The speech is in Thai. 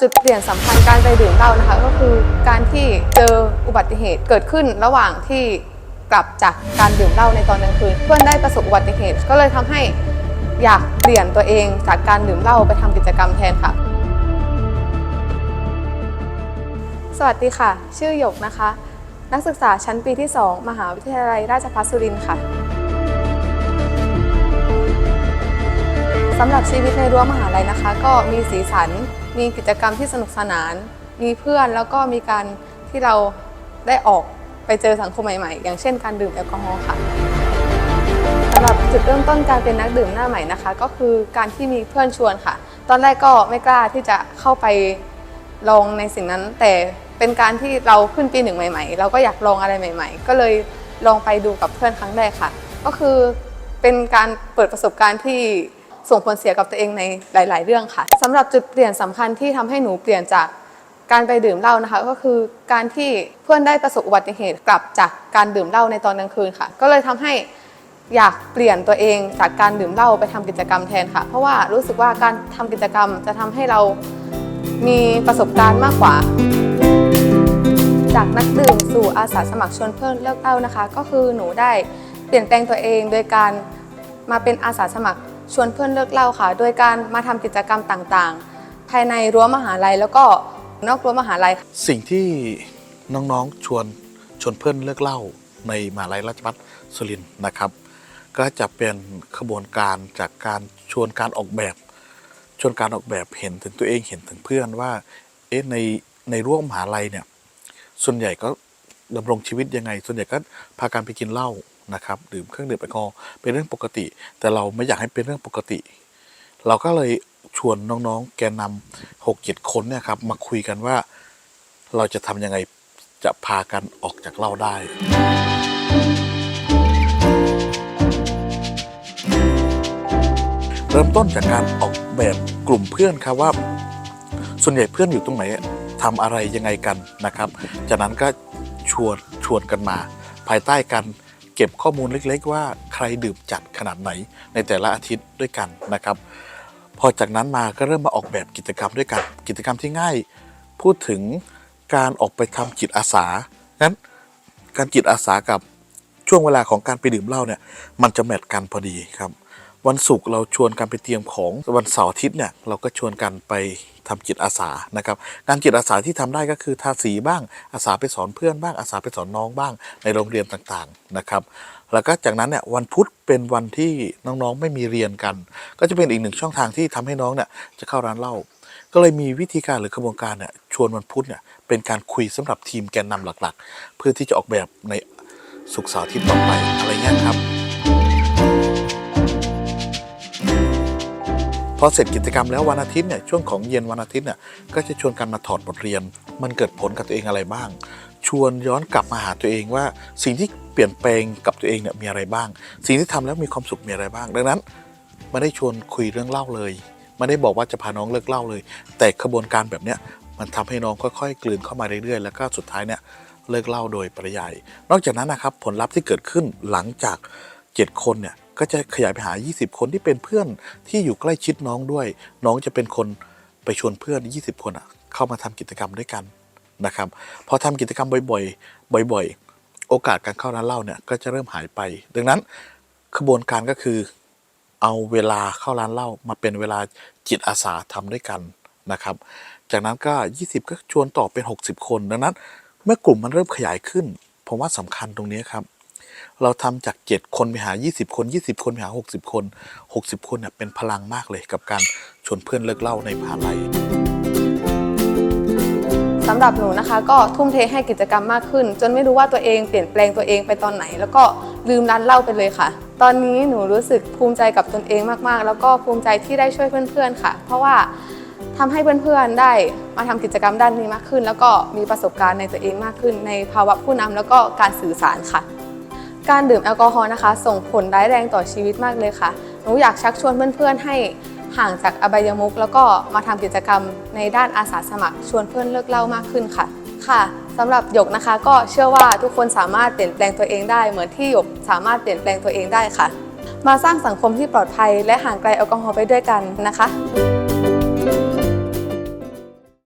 จุดเปลี่ยนสำคัญการไปดื่มเหล้านะคะ ก็คือการที่เจออุบัติเหตุเกิดขึ้นระหว่างที่กลับจากการดื่มเหล้าในตอนกลางคืนเพื่อนได้ประสบอุบัติเหตุ ก็เลยทำให้อยากเปลี่ยนตัวเองจากการดื่มเหล้าไปทำกิจกรรมแทนค่ะ สวัสดีค่ะ ชื่อหยกนะคะ นักศึกษาชั้นปีที่ 2 มหาวิทยาลัยราชภัฏสุรินทร์ค่ะ สำหรับชีวิตในรั้วมหาลัยนะคะ ก็มีสีสัน มีกิจกรรมที่สนุกสนาน มีเพื่อนแล้วก็มีการที่เราได้ออกไปเจอสังคมใหม่ๆ อย่างเช่นการดื่มแอลกอฮอล์ค่ะสำหรับจุดเริ่มต้นการเป็นนักดื่มหน้าใหม่นะคะ ก็คือการที่มีเพื่อนชวนค่ะ ตอนแรกก็ไม่กล้าที่จะเข้าไปลองในสิ่งนั้น แต่เป็นการที่เราขึ้นปีหนึ่งใหม่ ๆ เราก็อยากลองอะไรใหม่ ๆ ก็เลยลองไปดูกับเพื่อนครั้งแรกค่ะ ก็คือเป็นการเปิดประสบการณ์ที่ ส่งผลเสียกับตัวเองในหลาย ๆ เรื่องค่ะสำหรับจุดเปลี่ยนสำคัญที่ทำให้หนูเปลี่ยนจากการไปดื่มเหล้านะคะ ก็คือการที่เพื่อนได้ประสบอุบัติเหตุกลับจากการดื่มเหล้าในตอนกลางคืนค่ะ ก็เลยทำให้อยากเปลี่ยนตัวเองจากการดื่มเหล้าไปทำกิจกรรมแทนค่ะ เพราะว่ารู้สึกว่าการทำกิจกรรมจะทำให้เรามีประสบการณ์มากกว่า จากนักดื่มสู่อาสาสมัครชวนเพื่อนเลิกเหล้านะคะ ก็คือหนูได้เปลี่ยนแปลงตัวเองโดยการมาเป็นอาสาสมัคร ชวนเพื่อนเลิกเหล้าค่ะ โดยการมาทำกิจกรรมต่างๆ ภายในรั้วมหาลัยแล้วก็นอกรั้วมหาลัยสิ่งที่น้องๆชวนชวนเพื่อนเลิกเหล้าในมหาลัยราชภัฏสุรินทร์นะครับ ก็จะเป็นขบวนการจากการชวนการออกแบบ ชวนการออกแบบเห็นถึงตัวเองเห็นถึงเพื่อนว่าเอ๊ะในในร่วมมหาลัยเนี่ยส่วนใหญ่ก็ดำรงชีวิตยังไง ส่วนใหญ่ก็พากันไปกินเหล้า นะครับดื่มเครื่องดื่มแอลกอฮอล์เป็นเรื่องปกติ แต่เราไม่อยากให้เป็นเรื่องปกติ เราก็เลยชวนน้องๆ แกนนำหกเจ็ดคนเนี่ยครับมาคุยกันว่าเราจะทำยังไงจะพากันออกจากเหล้าได้ เริ่มต้นจากการออกแบบกลุ่มเพื่อนครับว่า ส่วนใหญ่เพื่อนอยู่ตรงไหนทำอะไรยังไงกันนะครับ จากนั้นก็ชวนชวนกันมา ภายใต้การ เก็บข้อมูลเล็กๆ ว่าใครดื่มจัดขนาดไหนในแต่ละอาทิตย์ด้วยกันนะครับ พอจากนั้นมาก็เริ่มมาออกแบบกิจกรรมด้วยกันกิจกรรมที่ง่าย พูดถึงการออกไปทำจิตอาสานั้นการจิตอาสากับช่วงเวลาของการไปดื่มเหล้าเนี่ยมันจะแมทกันพอดีครับ วันศุกร์เราชวนกันไปเตรียมของวันเสาร์อาทิตย์เนี่ยเราก็ชวนกันไปทำจิตอาสานะครับงานจิตอาสาที่ทำได้ก็คือทาสีบ้างอาสาไปสอนเพื่อนบ้างอาสาไปสอนน้องบ้างในโรงเรียนต่างๆนะครับ แล้วก็จากนั้นเนี่ยวันพุธเป็นวันที่น้องๆไม่มีเรียนกัน ก็จะเป็นอีกหนึ่งช่องทางที่ทำให้น้องเนี่ยจะเข้าร้านเหล้าก็เลยมีวิธีการหรือกระบวนการเนี่ยชวนวันพุธเนี่ยเป็นการคุยสำหรับทีมแกนนำหลักๆ เพื่อที่จะออกแบบในสุกร์เสาร์อาทิตย์ต่อไปอะไรเงี้ยครับ พอเสร็จกิจกรรมแล้ววันอาทิตย์เนี่ยช่วงของเย็นวันอาทิตย์เนี่ยก็จะชวนกันมาถอดบทเรียน มันเกิดผลกับตัวเองอะไรบ้าง ชวนย้อนกลับมาหาตัวเองว่า สิ่งที่เปลี่ยนแปลงกับตัวเองเนี่ยมีอะไรบ้าง สิ่งที่ทำแล้วมีความสุขมีอะไรบ้าง ดังนั้นไม่ได้ชวนคุยเรื่องเล่าเลยไม่ได้บอกว่าจะพาน้องเลิกเล่าเลย แต่ขบวนการแบบเนี้ยมันทำให้น้องค่อยๆ กลืนเข้ามาเรื่อยๆ แล้วก็สุดท้ายเนี่ยเลิกเล่าโดยปริยาย นอกจากนั้นนะครับผลลัพธ์ที่เกิดขึ้นหลังจาก 7 คนเนี่ย ก็จะขยายไปหา 20 คนที่เป็นเพื่อนที่อยู่ใกล้ชิดน้องด้วย น้องจะเป็นคนไปชวนเพื่อน 20 คนอะเข้ามาทำกิจกรรมด้วยกันนะครับพอทำกิจกรรมบ่อยๆบ่อย ๆ โอกาสการเข้าร้านเหล้าเนี่ยก็จะเริ่มหายไป ดังนั้นขบวนการก็คือเอาเวลาเข้าร้านเหล้ามาเป็นเวลาจิตอาสาทำด้วยกันนะครับ จากนั้นก็ 20 ก็ชวนต่อเป็น 60 คน ดังนั้น เมื่อกลุ่มมันเริ่มขยายขึ้น ผมว่าสำคัญตรงนี้ครับ เราทำจาก 7 คนไปหา 20 คน 20 คนไปหา 60 คน 60 คนเนี่ยเป็นพลังมากเลยกับการชวนเพื่อนเลิกเล้าในมหาลัยสำหรับหนูนะคะ ก็ทุ่มเทให้กิจกรรมมากขึ้น จนไม่รู้ว่าตัวเองเปลี่ยนแปลงตัวเองไปตอนไหน แล้วก็ลืมร้านเหล้าไปเลยค่ะ ตอนนี้หนูรู้สึกภูมิใจกับตนเองมากๆ แล้วก็ภูมิใจที่ได้ช่วยเพื่อนๆค่ะ เพราะว่าทำให้เพื่อนๆได้มาทำกิจกรรมด้านนี้มากขึ้น แล้วก็มีประสบการณ์ในตัวเองมากขึ้น ในภาวะผู้นำแล้วก็การสื่อสารค่ะ การดื่มแอลกอฮอล์นะคะ ส่งผลร้ายแรงต่อชีวิตมากเลยค่ะ หนูอยากชักชวนเพื่อนๆให้ห่างจากอบายมุขแล้วก็มาทำกิจกรรมในด้านอาสาสมัคร ชวนเพื่อนเลิกเหล้ามากขึ้นค่ะ ค่ะสำหรับหยกนะคะ ก็เชื่อว่าทุกคนสามารถเปลี่ยนแปลงตัวเองได้ เหมือนที่หยกสามารถเปลี่ยนแปลงตัวเองได้ค่ะ มาสร้างสังคมที่ปลอดภัย และห่างไกลแอลกอฮอล์ไปด้วยกันนะคะ